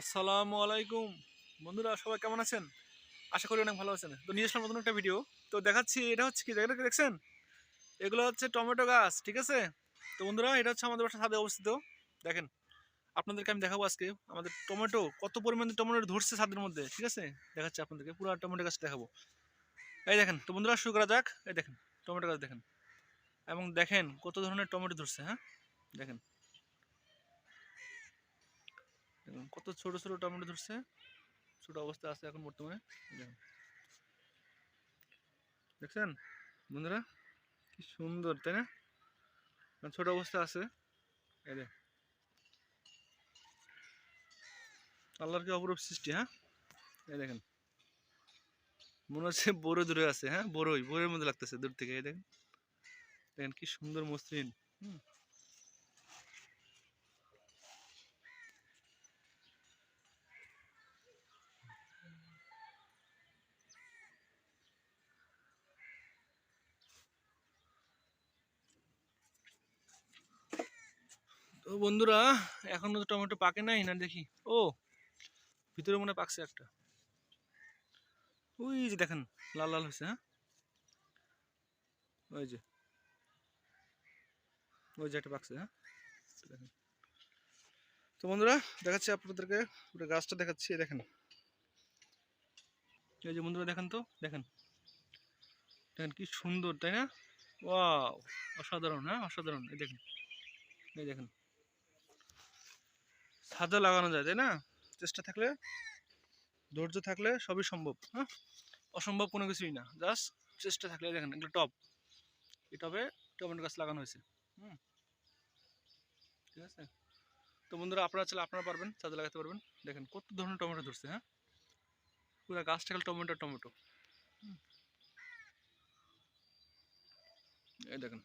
আসসালামু আলাইকুম। বন্ধুরা, সবাই কেমন আছেন? আশা করি অনেক ভালো আছেন। তো নিয়ে আসলাম নতুন একটা ভিডিও তো দেখাচ্ছি, এটা হচ্ছে কি জায়গাটা দেখছেন? এগুলো হচ্ছে টমেটো গাছ, ঠিক আছে? তো বন্ধুরা, এটা হচ্ছে আমাদের বাসা ছাদে অবস্থিত। দেখেন, আপনাদেরকে আমি দেখাবো আজকে আমাদের টমেটো, কত পরিমাণে টমেটো ধরছে ছাদের মধ্যে, ঠিক আছে? দেখাচ্ছি আপনাদেরকে, পুরো টমেটো গাছ দেখাবো। এই দেখেন, তো বন্ধুরা, শুরু করা যাক। এই দেখেন, টমেটো গাছ দেখেন। এবং দেখেন কত ধরনের টমেটো ধরছে হ্যাঁ? দেখেন। দেখুন কত ছোট ছোট টমেটো ধরছে? ছোট অবস্থা আছে এখন বর্তমানে। দেখছেন? বন্ধুরা, কি সুন্দর, তাই না? ছোট অবস্থা আছে। এই আল্লাহর কি অপরূপ সৃষ্টি হ্যাঁ? এই দেখেন। মনে হচ্ছে বড় দূরে আছে হ্যাঁ? বড়ই, বড়ের মধ্যে লাগতেছে, দূর থেকে, এই দেখেন। দেখেন কি সুন্দর মসৃণ। হুম। বন্ধুরা, এখনও তো টমেটো পাকে নাই, না দেখি। ও, ভিতরে মনে পাকছে একটা। ওই যে দেখেন, লাল লাল হয়েছে হ্যাঁ? ওই যে। ওই যে একটা পাকছে হ্যাঁ? দেখেন। তো বন্ধুরা, দেখাচ্ছি আপনাদেরকে, পুরো গাছটা দেখাচ্ছি দেখেন। এই যে বন্ধুরা, দেখেন তো, দেখেন। দেখেন কি সুন্দর, তাই না? ওয়াও, অসাধারণ হ্যাঁ? অসাধারণ, এই দেখেন। এই দেখেন। ছাদে লাগানো যায়, তাই না? চেষ্টা থাকলে, ধৈর্য থাকলে সবই সম্ভব হ্যাঁ? অসম্ভব কোনো কিছুই না, জাস্ট চেষ্টা থাকলে, দেখেন এগুলো টপ এই টবে টমেটো গাছ লাগানো হয়েছে, হুম? ঠিক আছে? তো বন্ধুরা, আপনারা চাইলে আপনারা পারবেন ছাদে লাগাতে পারবেন। দেখেন কত ধরনের টমেটো ধরছে হ্যাঁ? পুরো গাছটা খালি টমেটো টমেটো এই দেখেন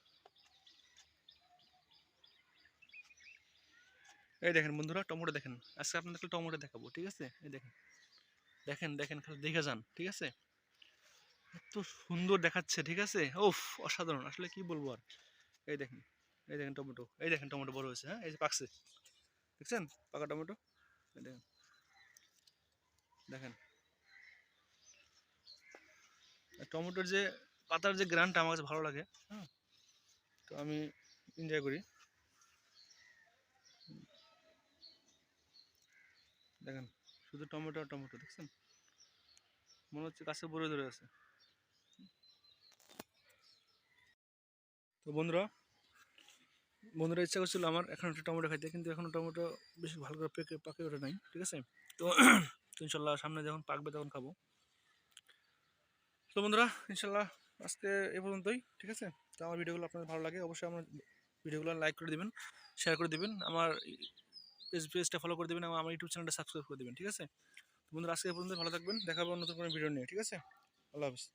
এই দেখেন বন্ধুরা, টমেটো দেখেন। আজকে আপনাদেরকে টমেটো দেখাবো, ঠিক আছে? এই দেখেন দেখেন দেখেন, খালি দেখে যান, ঠিক আছে? এত সুন্দর দেখাচ্ছে, ঠিক আছে? ওফ অসাধারণ, আসলে কি বলব আর? এই দেখেন এই দেখেন টমেটো, এই দেখেন টমেটো বড় হয়েছে হ্যাঁ? এই যে পাকছে, দেখছেন? পাকা টমেটো? এই দেখেন দেখেন। টমেটোর যে পাতার যে গ্রানটা আমার কাছে ভালো লাগে হ্যাঁ? তো আমি এনজয় করি। দেখেন, শুধু টমেটো আর টমেটো, দেখছেন? মনে হচ্ছে গাছে বড়ে ধরে আছে। তো বন্ধুরা বন্ধুরা ইচ্ছা করছিল আমার এখন একটা টমেটো খাইতে, কিন্তু এখনও টমেটো বেশি ভালো করে পেকে পাকে ওঠে নাই, ঠিক আছে? তো ইনশাল্লাহ সামনে যখন পাকবে তখন খাব। তো বন্ধুরা, ইনশাল্লাহ আজকে এ পর্যন্তই, ঠিক আছে? তো আমার ভিডিওগুলো আপনাদের ভালো লাগে, অবশ্যই আমার ভিডিওগুলো লাইক করে দিবেন, শেয়ার করে দিবেন। আমার পেজ, পেজটা ফলো করে দেবেন এবং আমার ইউটিউব চ্যানেলটা সাবস্ক্রাইব করে দেবেন, ঠিক আছে? তো বন্ধুরা, আজকে পর্যন্ত ভালো থাকবেন, দেখাবো নতুন কোনো ভিডিও নিয়ে, ঠিক আছে? আল্লাহ হাফিজ।